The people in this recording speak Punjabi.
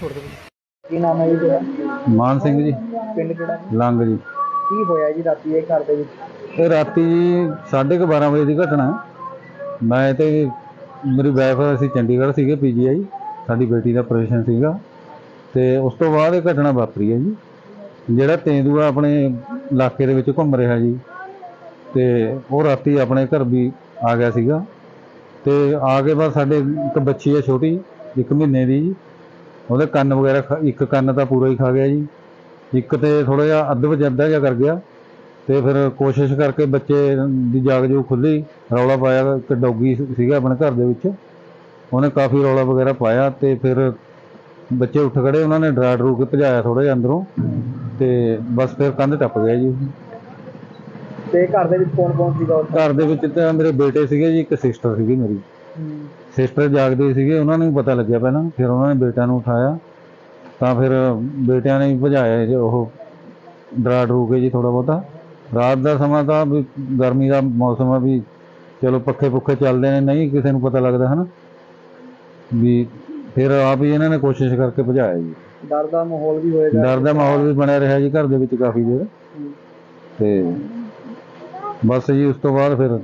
ਕੀ ਨਾਮ ਹੈ ਜੀ ਤੁਹਾਡਾ? ਮਾਨ ਸਿੰਘ ਜੀ। ਪਿੰਡ ਕਿਹੜਾ ਲੰਗ ਜੀ। ਕੀ ਹੋਇਆ ਜੀ ਰਾਤੀ ਇਹ ਘਰ ਦੇ ਵਿੱਚ? ਇਹ ਰਾਤੀ ਜੀ 12:30 ਵਜੇ ਦੀ ਘਟਨਾ ਹੈ। ਮੈਂ ਤੇ ਮੇਰੀ ਵਾਈਫ ਅਸੀਂ ਚੰਡੀਗੜ੍ਹ ਸੀਗੇ ਪੀਜੀਆਈ ਸਾਡੀ ਬੇਟੀ ਦਾ ਆਪਰੇਸ਼ਨ ਸੀਗਾ। ਤੇ ਉਸ ਤੋਂ ਬਾਅਦ ਇਹ ਘਟਨਾ ਵਾਪਰੀ ਹੈ ਜੀ। ਜਿਹੜਾ ਤੇਂਦੂਆ ਆਪਣੇ ਇਲਾਕੇ ਦੇ ਵਿੱਚ ਘੁੰਮ ਰਿਹਾ ਜੀ। ਤੇ ਉਹ ਰਾਤੀ ਆਪਣੇ ਘਰ ਵੀ ਆ ਗਿਆ ਸੀਗਾ। ਤੇ ਆ ਕੇ ਬਾਅਦ ਸਾਡੇ ਇੱਕ ਬੱਚੀ ਹੈ ਛੋਟੀ ਇੱਕ ਮਹੀਨੇ ਦੀ ਜੀ। ਉਹਦੇ ਕੰਨ ਵਗੈਰਾ ਖਾ- ਇੱਕ ਕੰਨ ਤਾਂ ਪੂਰਾ ਹੀ ਖਾ ਗਿਆ ਜੀ। ਇੱਕ ਤੇ ਥੋੜਾ ਜਿਹਾ ਅੱਧ ਵਜੇ ਅੱਧਾ ਜਿਹਾ ਕਰ ਗਿਆ। ਤੇ ਫਿਰ ਕੋਸ਼ਿਸ਼ ਕਰਕੇ ਬੱਚੇ ਦੀ ਜਾਗ ਜੋ ਖੁੱਲੀ ਰੌਲਾ ਪਾਇਆ ਇੱਕ ਡੌਗੀ ਸੀਗਾ ਆਪਣੇ ਘਰ ਦੇ ਵਿੱਚ। ਉਹਨੇ ਕਾਫੀ ਰੌਲਾ ਵਗੈਰਾ ਪਾਇਆ ਤੇ ਫਿਰ ਬੱਚੇ ਉੱਠ ਖੜੇ ਉਹਨਾਂ ਨੇ ਡਰਾ ਡਰੂ ਕੇ ਭਜਾਇਆ ਥੋੜਾ ਜਿਹਾ ਅੰਦਰੋਂ। ਤੇ ਬਸ ਫਿਰ ਕੰਧ ਟੱਪ ਗਿਆ ਜੀ। ਤੇ ਘਰ ਦੇ ਵਿੱਚ ਕੌਣ ਕੌਣ ਸੀਗਾ ਉਸ ਘਰ ਦੇ ਵਿੱਚ ਤਾਂ ਮੇਰੇ ਬੇਟੇ ਸੀਗੇ ਜੀ ਇੱਕ ਸਿਸਟਰ ਸੀਗੀ ਮੇਰੀ। ਸਿਸਟਰ ਜਾਗਦੇ ਸੀਗੇ ਉਹਨਾਂ ਨੂੰ ਪਤਾ ਲੱਗਿਆ ਪਹਿਲਾਂ ਫਿਰ ਉਹਨਾਂ ਨੇ ਬੇਟਿਆਂ ਨੂੰ ਉਠਾਇਆ। ਤਾਂ ਫਿਰ ਬੇਟਿਆਂ ਨੇ ਭਜਾਇਆ ਜੀ ਉਹ ਡਰਾ ਡਰੂ ਕੇ ਜੀ ਥੋੜਾ ਬਹੁਤਾ। ਰਾਤ ਦਾ ਸਮਾਂ ਤਾਂ ਵੀ ਗਰਮੀ ਦਾ ਮੌਸਮ ਆ ਵੀ ਚਲੋ ਪੱਖੇ ਪੁੱਖੇ ਚੱਲਦੇ ਨੇ ਨਹੀਂ ਕਿਸੇ ਨੂੰ ਪਤਾ ਲੱਗਦਾ ਹਨਾ। ਵੀ ਫਿਰ ਆਪ ਹੀ ਇਹਨਾਂ ਨੇ ਕੋਸ਼ਿਸ਼ ਕਰਕੇ ਭਜਾਇਆ ਜੀ। ਡਰ ਦਾ ਮਾਹੌਲ ਵੀ ਹੋਏਗਾ। ਡਰ ਦਾ ਮਾਹੌਲ ਵੀ ਬਣਿਆ ਰਿਹਾ ਜੀ ਘਰ ਦੇ ਵਿੱਚ ਕਾਫੀ ਦੇਰ। ਤੇ ਬਸ ਜੀ ਉਸ ਤੋਂ ਬਾਅਦ ਫਿਰ